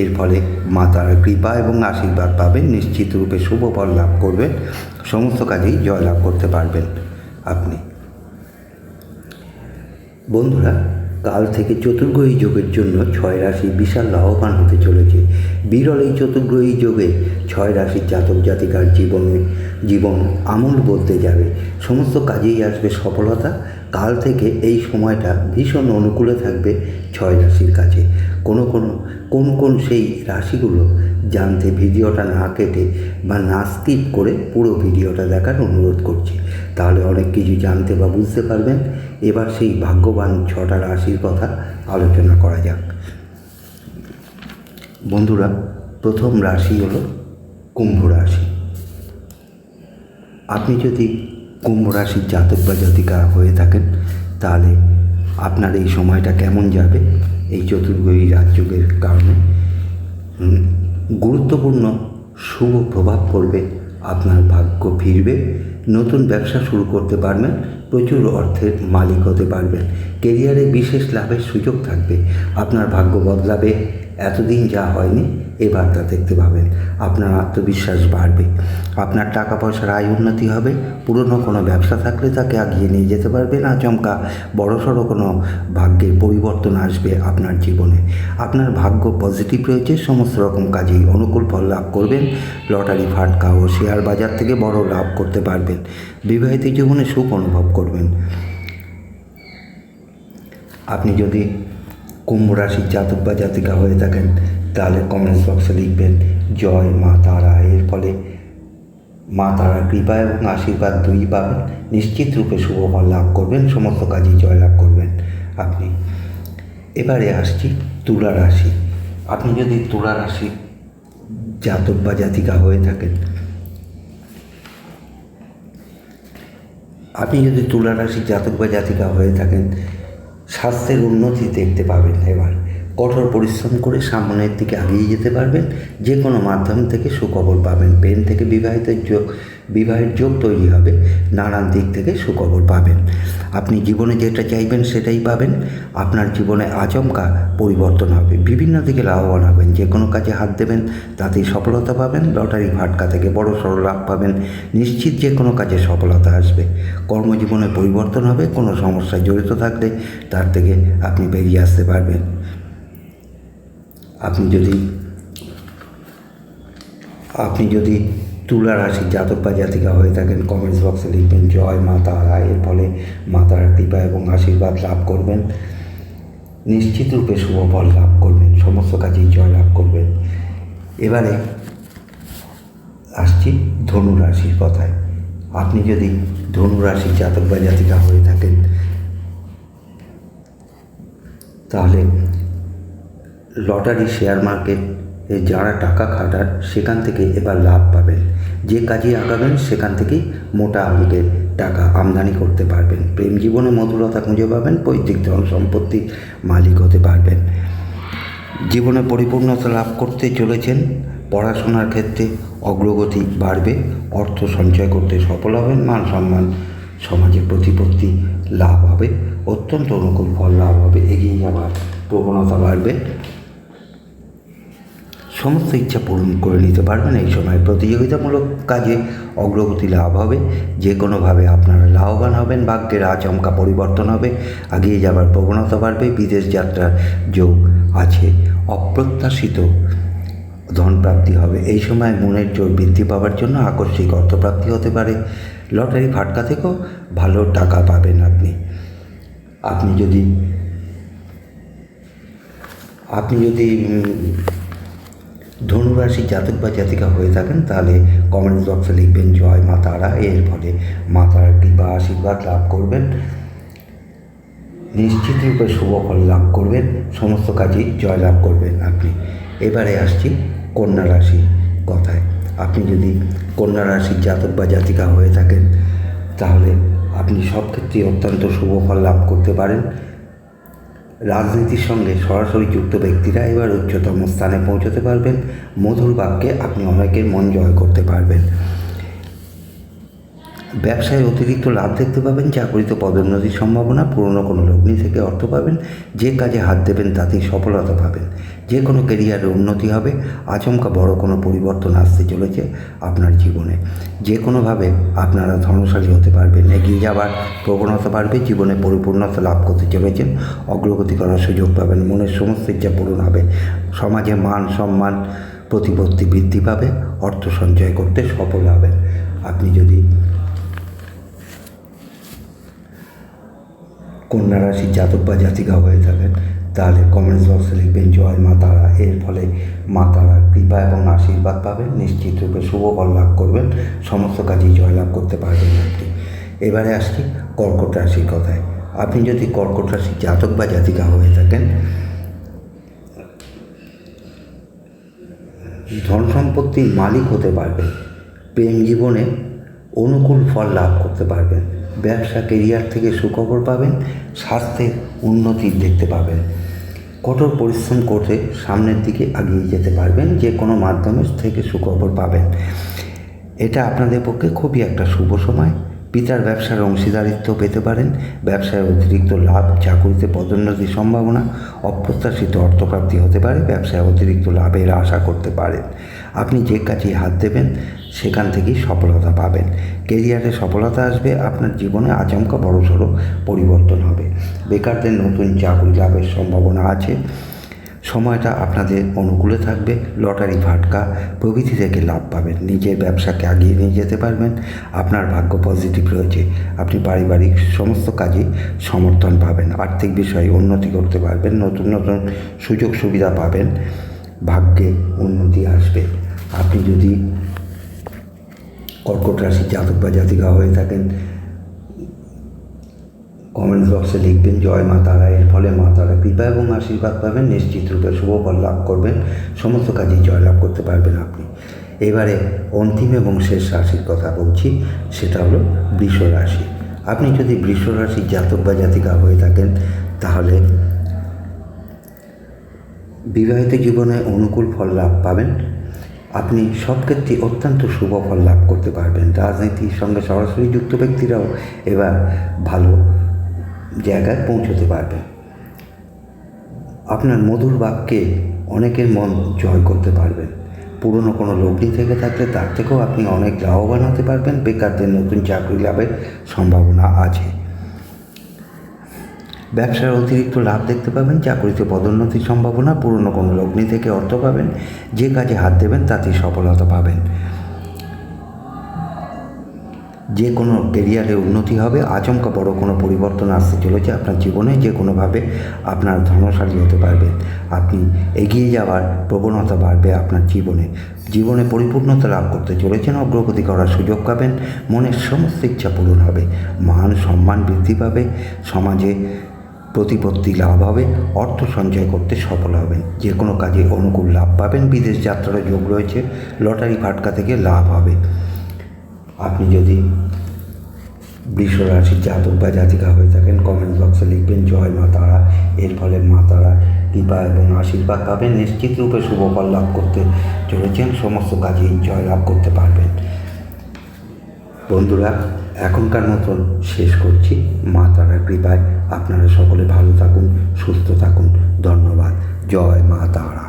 এর ফলে মা তারার কৃপা এবং আশীর্বাদ পাবেন, নিশ্চিত রূপে শুভ ফল লাভ করবেন, সমস্ত কাজেই জয় লাভ করতে পারবেন আপনি। বন্ধুরা, কাল থেকে চতুর্গ্রহী যোগের জন্য ছয় রাশি বিশাল লাভবান হতে চলেছে। বিরল এই চতুর্গ্রহী যোগে ছয় রাশির জাতক জাতিকার জীবনে জীবন আমল বলতে যাবে। সমস্ত কাজেই আসবে সফলতা। কাল থেকে এই সময়টা ভীষণ অনুকূলে থাকবে ছয় রাশির কাছে। কোনো কোনো, কোন কোন সেই রাশিগুলো জানতে ভিডিওটা না কেটে বা না স্কিপ করে পুরো ভিডিওটা দেখার অনুরোধ করছি। তাহলে অনেক কিছু জানতে বা বুঝতে পারবেন। এবার সেই ভাগ্যবান ছটা রাশির কথা আলোচনা করা যাক। বন্ধুরা, প্রথম রাশি হলো কুম্ভ রাশি। আপনি যদি কুম্ভ রাশির জাতক বা জাতিকা হয়ে থাকেন, তাহলে আপনার এই সময়টা কেমন যাবে? এই চতুর্গী রাজযোগের কারণে গুরুত্বপূর্ণ শুভ প্রভাব পড়বে, আপনার ভাগ্য ফিরবে, নতুন ব্যবসা শুরু করতে পারবেন, প্রচুর অর্থের মালিক হতে পারবেন, কেরিয়ারে বিশেষ লাভের সুযোগ থাকবে, আপনার ভাগ্য বদলাবে, এতদিন যা হয়নি এবার বার্তা দেখতে পাবেন। আপনার আত্মবিশ্বাস বাড়বে। আপনার টাকা পয়সার আয় উন্নতি হবে। পুরনো কোনো ব্যবসা থাকলে তাকে আগিয়ে নিয়ে যেতে পারবেন আচমকা বড়সড় কোনো ভাগ্যের পরিবর্তন আসবে আপনার জীবনে। আপনার ভাগ্য পজিটিভ রয়েছে। সমস্ত রকম কাজেই অনুকূল ফল লাভ করবেন। লটারি ফাটকা ও শেয়ার বাজার থেকে বড় লাভ করতে পারবেন। বিবাহিত জীবনে সুখ অনুভব করবেন। আপনি যদি কুম্ভ রাশির জাতক বা জাতিকা হয়ে থাকেন তাহলে কমেন্টস বক্সে লিখবেন, জয় মা তারা। এর ফলে মা তারার কৃপা এবং আশীর্বাদ দুই পাবেন। নিশ্চিত রূপে শুভ ফল লাভ করবেন, সমস্ত কাজেই জয় লাভ করবেন। আপনি এবারে আসছি তুলা রাশি। আপনি যদি তুলা রাশি জাতক বা জাতিকা হয়ে থাকেন, আপনি যদি তুলা রাশি জাতক বা জাতিকা হয়ে থাকেন, স্বাস্থ্যের উন্নতি দেখতে পাবেন এবার। কঠোর পরিশ্রম করে সামনের দিকে এগিয়ে যেতে পারবেন। যে কোনো মাধ্যম থেকে সুখবর পাবেন। পেন থেকে বিবাহিতের যোগ, বিবাহের যোগ তৈরি হবে। নানান দিক থেকে সুখবর পাবেন। আপনি জীবনে যেটা চাইবেন সেটাই পাবেন। আপনার জীবনে আচমকা পরিবর্তন হবে। বিভিন্ন দিকে লাভবান হবেন। যে কোনো কাজে হাত দেবেন, তাতেই সফলতা পাবেন। লটারি ভাটকা থেকে বড় সড়ো লাভ পাবেন। নিশ্চিত যে কোনো কাজে সফলতা আসবে। কর্মজীবনে পরিবর্তন হবে। কোনো সমস্যায় জড়িত থাকলে তার থেকে আপনি বেরিয়ে আসতে পারবেন। আপনি যদি আপনি যদি তুলা রাশির জাতক বা জাতিকা হয়ে থাকেন কমেন্টস বক্সে লিখবেন, জয় মা তারা। এর ফলে মা তারার কৃপা এবং আশীর্বাদ লাভ করবেন। নিশ্চিত রূপে শুভ ফল লাভ করবেন। সমস্ত কাজেই জয় লাভ করবেন। এবারে আসছি ধনু রাশির কথায়। আপনি যদি ধনু রাশির জাতক বা জাতিকা হয়ে থাকেন, তাহলে লটারি শেয়ার মার্কেট যারা টাকা খাটান সেখান থেকে এবার লাভ পাবেন। যে কাজে আগাবেন সেখান থেকেই মোটা অঙ্কের টাকা আমদানি করতে পারবেন। প্রেম জীবনে মধুরতা খুঁজে পাবেন, পৈতৃক ধন সম্পত্তি মালিক হতে পারবেন। জীবনে পরিপূর্ণতা লাভ করতে চলেছেন, পড়াশোনার ক্ষেত্রে অগ্রগতি বাড়বে, অর্থ সঞ্চয় করতে সফল হবেন, মান সম্মান সমাজের প্রতিপত্তি লাভ হবে, অত্যন্ত অনুকূল ফল লাভ হবে, এগিয়ে যাওয়ার প্রবণতা বাড়বে। সমস্ত ইচ্ছা পূরণ করে নিতে পারবেন। এই সময় প্রতিযোগিতামূলক কাজে অগ্রগতি লাভ হবে। যে কোনোভাবে আপনারা লাভবান হবেন, ভাগ্যের আচমকা পরিবর্তন হবে, এগিয়ে যাবার প্রবণতা বাড়বে, বিদেশ যাত্রার যোগ আছে, অপ্রত্যাশিত ধন প্রাপ্তি হবে। এই সময় মনের জোর বৃদ্ধি পাওয়ার জন্য আকস্মিক অর্থপ্রাপ্তি হতে পারে। লটারি ফাটকা থেকেও ভালো টাকা পাবেন আপনি। আপনি যদি আপনি যদি ধনুরাশি জাতক বা জাতিকা হয়ে থাকেন, তাহলে কমেন্ট বক্সে লিখবেন, জয় মা তারা। এর ফলে মা তারার কৃপা, আশীর্বাদ লাভ করবেন। নিশ্চিত রূপে শুভ ফল লাভ করবেন। সমস্ত কাজেই জয় লাভ করবেন আপনি। এবারে আসছি কন্যা রাশি কথায়। আপনি যদি কন্যা রাশির জাতক বা জাতিকা হয়ে থাকেন, তাহলে আপনি সব ক্ষেত্রেই অত্যন্ত শুভ ফল লাভ করতে পারেন। রাজনীতির সঙ্গে সরাসরি যুক্ত ব্যক্তিরা এবার উচ্চতম স্থানে পৌঁছতে পারবেন। মধুর বাক্যে আপনি অনেকের মন জয় করতে পারবেন। ব্যবসায় অতিরিক্ত লাভ দেখতে পাবেন, চাকরিতে পদোন্নতির সম্ভাবনা, পুরনো কোনো লগ্নি থেকে অর্থ পাবেন, যে কাজে হাত দেবেন তাতেই সফলতা পাবেন। যে কোনো কেরিয়ারে উন্নতি হবে, আচমকা বড় কোনো পরিবর্তন আসতে চলেছে আপনার জীবনে। যে কোনোভাবে আপনারা ধনশালী হতে পারবেন, এগিয়ে যাওয়ার প্রবণতা বাড়বে, জীবনে পরিপূর্ণতা লাভ করতে চলেছেন, অগ্রগতি করার সুযোগ পাবেন, মনের সমস্ত ইচ্ছা পূরণ হবে, সমাজে মান সম্মান, প্রতিপত্তি বৃদ্ধি পাবে, অর্থ সঞ্চয় করতে সফল হবেন। আপনি যদি কন্যা রাশির জাতক বা জাতিকা হয়ে থাকেন, তাহলে কমেন্টস বক্সে লিখবেন, জয় মা তারা। এর ফলে মা তারা কৃপা এবং আশীর্বাদ পাবেন। নিশ্চিত রূপে শুভ ফল লাভ করবেন। সমস্ত কাজেই জয়লাভ করতে পারবেন আপনি। এবারে আসছি কর্কট রাশির কথায়। আপনি যদি কর্কট রাশির জাতক বা জাতিকা হয়ে থাকেন, ধন সম্পত্তির মালিক হতে পারবেন। প্রেম জীবনে অনুকূল ফল লাভ করতে পারবেন। ব্যবসা কেরিয়ার থেকে সুখবর পাবেন, স্বাস্থ্যের উন্নতি দেখতে পাবেন। কঠোর পরিশ্রম করে সামনের দিকে এগিয়ে যেতে পারবেন, যে কোনো মাধ্যমে থেকে সুখবর পাবেন। এটা আপনাদের পক্ষে খুবই একটা শুভ সময়। পিতার ব্যবসার অংশীদারিত্ব পেতে পারেন, ব্যবসায় অতিরিক্ত লাভ, চাকুরিতে পদোন্নতির সম্ভাবনা, অপ্রত্যাশিত অর্থপ্রাপ্তি হতে পারে, ব্যবসায় অতিরিক্ত লাভের আশা করতে পারেন। আপনি যে কাজে হাত দেবেন, সেখান থেকেই সফলতা পাবেন। কেরিয়ারে সফলতা আসবে, আপনার জীবনে আচমকা বড়সড় পরিবর্তন হবে। বেকারদের নতুন চাকরি লাভের সম্ভাবনা আছে। সময়টা আপনাদের অনুকূলে থাকবে। লটারি ভাটকা প্রভৃতি থেকে লাভ পাবেন। নিজের ব্যবসাকে এগিয়ে নিয়ে যেতে পারবেন। আপনার ভাগ্য পজিটিভ রয়েছে। আপনি পারিবারিক সমস্ত কাজে সমর্থন পাবেন। আর্থিক বিষয়ে উন্নতি করতে পারবেন। নতুন নতুন সুযোগ সুবিধা পাবেন। ভাগ্যে উন্নতি আসবে। আপনি যদি কর্কট রাশির জাতক বা জাতিকা হয়ে থাকেন কমেন্ট বক্সে লিখবেন, জয় মা তারা। এর ফলে মা তারা কৃপা এবং আশীর্বাদ পাবেন, নিশ্চিত রূপে শুভ ফল লাভ করবেন, সমস্ত কাজেই জয়লাভ করতে পারবেন আপনি। এবারে অন্তিম এবং শেষ রাশির কথা বলছি, সেটা হলো বৃষ রাশি। আপনি যদি বৃষ রাশির জাতক বা জাতিকা হয়ে থাকেন, তাহলে বিবাহিত জীবনে অনুকূল ফল লাভ পাবেন। আপনি সব ক্ষেত্রে অত্যন্ত শুভ ফল লাভ করতে পারবেন। রাজনীতির সঙ্গে সরাসরি যুক্ত ব্যক্তিরাও এবার ভালো জায়গায় পৌঁছতে পারবেন আপনার মধুর বাক্যে অনেকের মন জয় করতে পারবেন। পুরনো কোনো লগ্নি থেকে থাকলে তার থেকেও আপনি অনেক লাভবান হতে পারবেন। বেকারদের নতুন চাকরি লাভের সম্ভাবনা আছে। ব্যবসার অতিরিক্ত লাভ দেখতে পাবেন চাকরিতে পদোন্নতির সম্ভাবনা, পুরনো কোনো লগ্নি থেকে অর্থ পাবেন, যে কাজে হাত দেবেন তাতেই সফলতা পাবেন। যে কোনো কেরিয়ারে উন্নতি হবে, আচমকা বড় কোনো পরিবর্তন আসতে চলেছে আপনার জীবনে, যে কোনোভাবে আপনার ধনশালী হতে পারবেন আপনি এগিয়ে যাওয়ার প্রবণতা বাড়বে আপনার জীবনে। জীবনে পরিপূর্ণতা লাভ করতে চলেছেন, অগ্রগতি করার সুযোগ পাবেন, মনের সমস্ত ইচ্ছা পূরণ হবে, মান সম্মান বৃদ্ধি পাবে, সমাজে প্রতিপত্তি লাভ হবে, অর্থ সঞ্চয় করতে সফল হবেন। যে কোনো কাজে অনুকূল লাভ পাবেন, বিদেশ যাত্রারও যোগ রয়েছে, লটারি ফাটকা থেকে লাভ হবে। আপনি যদি বৃষ রাশির জাতক বা জাতিকা হয়ে থাকেন কমেন্ট বক্সে লিখবেন, জয় মা তারা। এর ফলে মা তারা কৃপা এবং আশীর্বাদ পাবেন। নিশ্চিত রূপে শুভ ফল লাভ করতে চলেছেন, সমস্ত কাজেই জয় লাভ করতে পারবেন। বন্ধুরা, এখনকার মতন শেষ করছি। মা তারার কৃপায় আপনারা সকলে ভালো থাকুন সুস্থ থাকুন। ধন্যবাদ। জয় মা তারা।